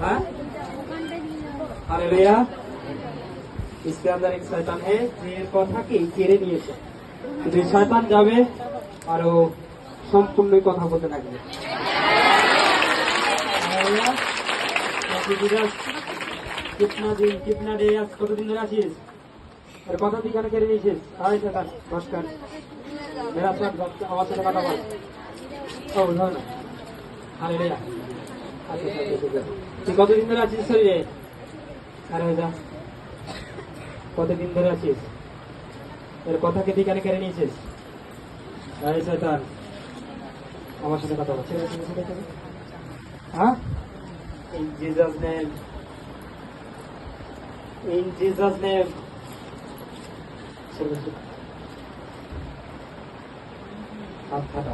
हाँ हालेलुया इसके अंदर एक शैतान है যে কথাকে কেড়ে নিয়েছে কিন্তু এই শয়তান যাবে আর ও সম্পূর্ণই কথা বলতে থাকবে হালেলুয়া Thank you, Jesus. কিতনা দিন কিতনা ডে আজ কতদিন ধরে আছিস আর কথা তুই কেন কেড়ে নিয়েছিস হাই শয়তান নমস্কার মেরা সাথ আমার সাথে কথা বল ও ধর না হালেলুয়া কতদিন ধরে আছিস শরীরে? আরে যা। কতদিন ধরে আছিস? এর কথা কে তুই কেন কেড়ে নিয়েছিস? এই শয়তান। আমার সাথে কথা বল। ছেলে ছেলে ছেলে ছেলে হ্যাঁ? Name. In Jesus' name. ছেলে ছেলে হাত খাটা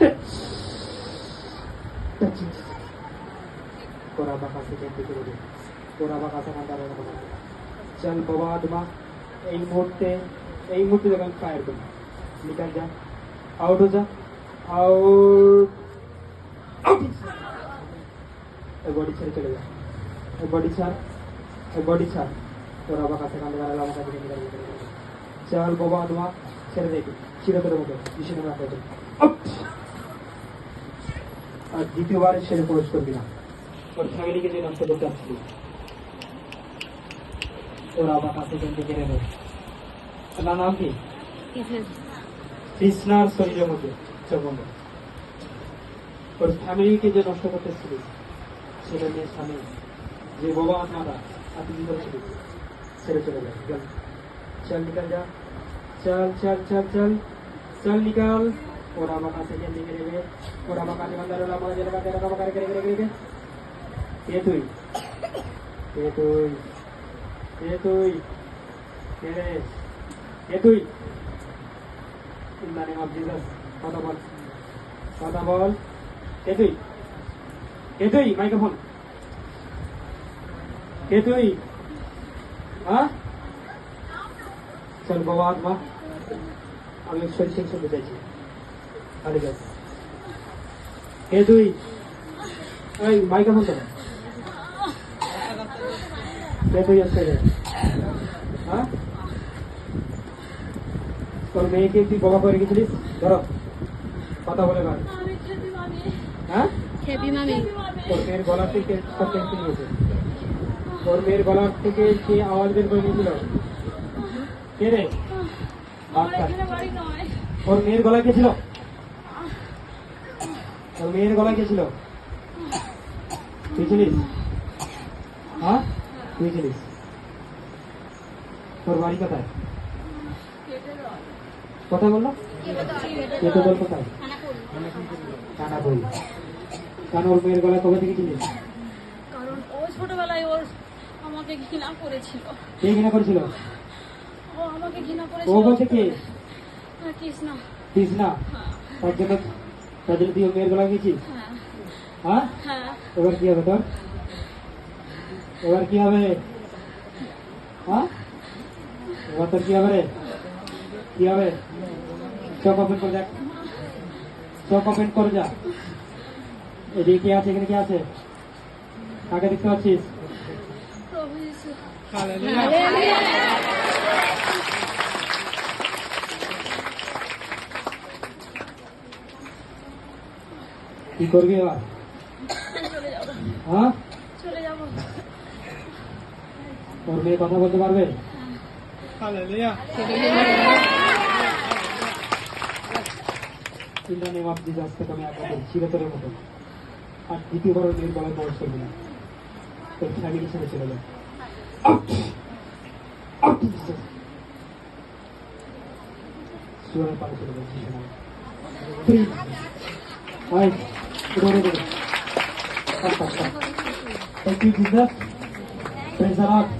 টাচ তোরা বাঁকা থেকে বলি তোরা বাঁকা থেকে চল বাবা আত্মা এই মুহূর্তে এই মুহূর্তে যখন ফায়ার করি নিকাল যা আউট হো যা আউট আউট বডি ছেড়ে চলে যা। বডি ছাড় বডি ছাড়। তোরা বাঁকা থেকে দাঁড়াল আমার কাছে নিকাল চল বাবা আত্মা ছেড়ে দেখি চিরতরের মতো বিষ্ণু রাখা আউট আর দ্বিতীয়বার সেরে প্রবেশ করবি না। ওর ফ্যামিলিকে যে নষ্ট করতে আসছি ওরা আবার কাছে থেকে কেড়ে নেবে তার নাম কি? কৃষ্ণার শরীরের মধ্যে ওর ফ্যামিলিকে যে নষ্ট স্বামী যে বাবা আত্মাটা আপনি কি করেছিলি ছেড়ে চলে যায় চল। চল নিকাল যা। চল চল চল চল। চল নিকাল। লিখে নেবে ওরা আমার কাছে বান্দার ওরা আমার জেলে বান্দার আমার কাছে কেড়ে কেড়ে কেড়ে কে তুই কে তুই কে তুই কে রে কে তুই in the name of Jesus কথা বল কথা বল তুই মাইক্রোফোন কে তুই হ্যাঁ চল বাবা আমি শরীর শুনতে চাইছি কে তুই এই মাইক্রোফোন তো তুই আসছে রে হ্যাঁ? তোর মেয়েকে তুই বাবা করে গেছিলিস ধরো। কথা বলে মামি হ্যাঁ? ওর মেয়ের গলা থেকে সব টেনশন নিয়েছে ওর মেয়ের গলার থেকে কে আওয়াজ বের করে নিয়েছিল। কে রে? আচ্ছা ওর মেয়ের গলায় কে ছিল? ওর মেয়ের গলায় কে ছিল? তুই ছিলিস? হ্যাঁ? তুই ছিলিস? তোর বাড়ি কোথায়? কোথায় বলল? কেটে দল কোথায়? কেন ওর মেয়ের গলায় কবে থেকে ছিলিস? কারণ ও ছোটবেলায় ওর আমাকে ঘৃণা করেছিল। কে কিনা করেছিল? ও আমাকে ঘৃণা ও করেছিল। বলছে কে? হ্যাঁ, কৃষ্ণ। কৃষ্ণা? হ্যাঁ। তার জন্য জন্য তুই মেয়ের গলায় গেছিস হ্যাঁ। হ্যাঁ? হ্যাঁ। এবার কি হবে তোর? এবার কি হবে? হ্যাঁ? এবার তোর কি হবে? রে কি হবে? চোখ ওপেন করে দেখ। চোখ ওপেন করে যা। এদিকে কে আছে? এখানে কে আছে? কাকে দেখতে পাচ্ছিস? কি করবি এবার? হ্যাঁ? তোর মেয়ে কথা বলতে পারবে? চিন্তা নেই আপনি আজ চিরতরের মতো। আর দ্বিতীয়বার ওর মেয়ের গলায় করবি না। তোর ফ্যামিলি ছেড়ে চলে যাবে! সুরের চলে. Buyurun. Arkadaşlar. Peki güzel. Tezahürat.